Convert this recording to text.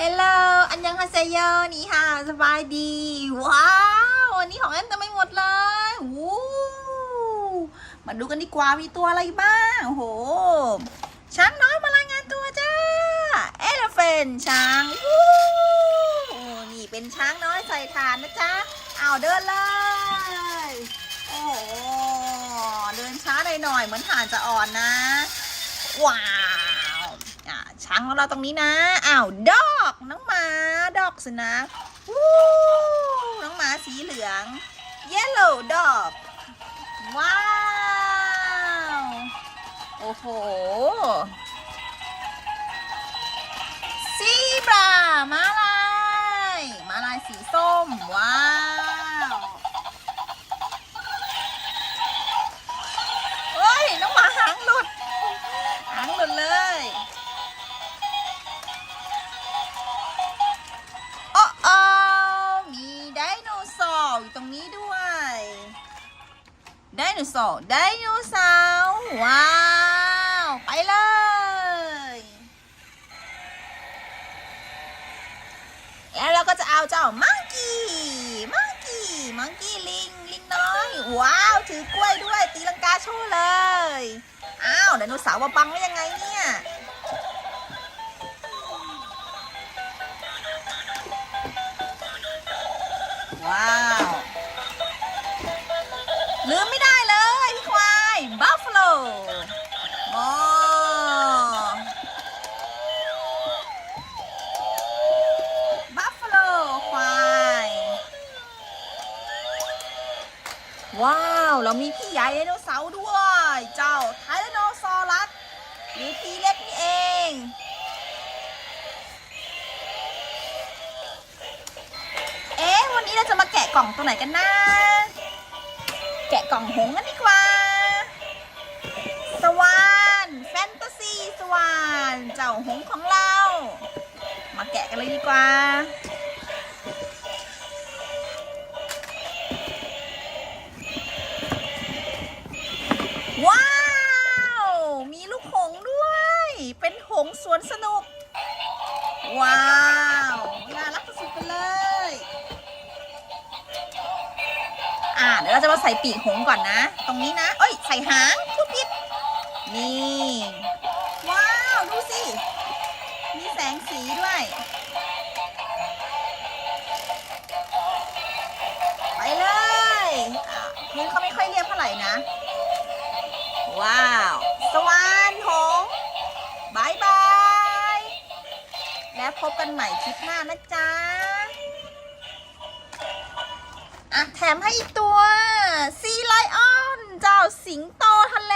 ฮลโหลอันยังฮาเซโยนี่ค่ะ สบายดี ว้าว วันนี้ของแอนเต็มไปหมดเลยวู้มาดูกันดีกว่า มีตัวอะไรบ้าง โอ้โห ช้างน้อยมารายงานตัวจ้า เอลเฟนช้างวู้นี่เป็นช้างน้อยใส่ฐานนะจ๊ะเอาเดินเลย โอ้โห เดินช้าหน่อยๆเหมือนฐานจะอ่อนนะ ว้าวอะช้างของเราตรงนี้นะ อ้าวดอ น้องหมาดอกสุนัขวู้น้องหมาสีเหลือง yellow dog ว้าว โอ้โห ไดโนเสาร์ไดโนเสาร์ว้าว ไปเลย แล้วเราก็จะเอาเจ้ามังกี้มังกี้มังกี้ลิงลิงน้อย ว้าว ถือกล้วยด้วยตีลังกาโชว์เลย อ้าวไดโนเสาร์มาบังได้ยังไงเนี่ย ว้าว เรามีพี่ใหญ่ไดโนเสาร์ด้วย เจ้าไทแรโนซอรัสหรือทีเล็กนี่เอง เอ๊ะ วันนี้เราจะมาแกะกล่องตัวไหนกันนะ แกะกล่องหงกันดีกว่า สวานแฟนตาซีสวาน เจ้าหงของเรา มาแกะกันเลยดีกว่า ว้าว มีลูกหงด้วย เป็นหงสวนสนุก ว้าว น่ารักสุดๆไปเลย อ่าเดี๋ยวเราจะมาใส่ปีกหงก่อนนะ ตรงนี้นะ เอ้ย ใส่หางพูดผิด นี่ ว้าว ดูสิ มีแสงสีด้วยไปเลยอะพื้นเขาไม่ค่อยเรียบเท่าไหร่นะ ว้าว สวานหงบายบาย แล้วพบกันใหม่คลิปหน้านะจ๊ะ อะ แถมให้อีกตัว ซีไลออน เจ้าสิงโตทะเล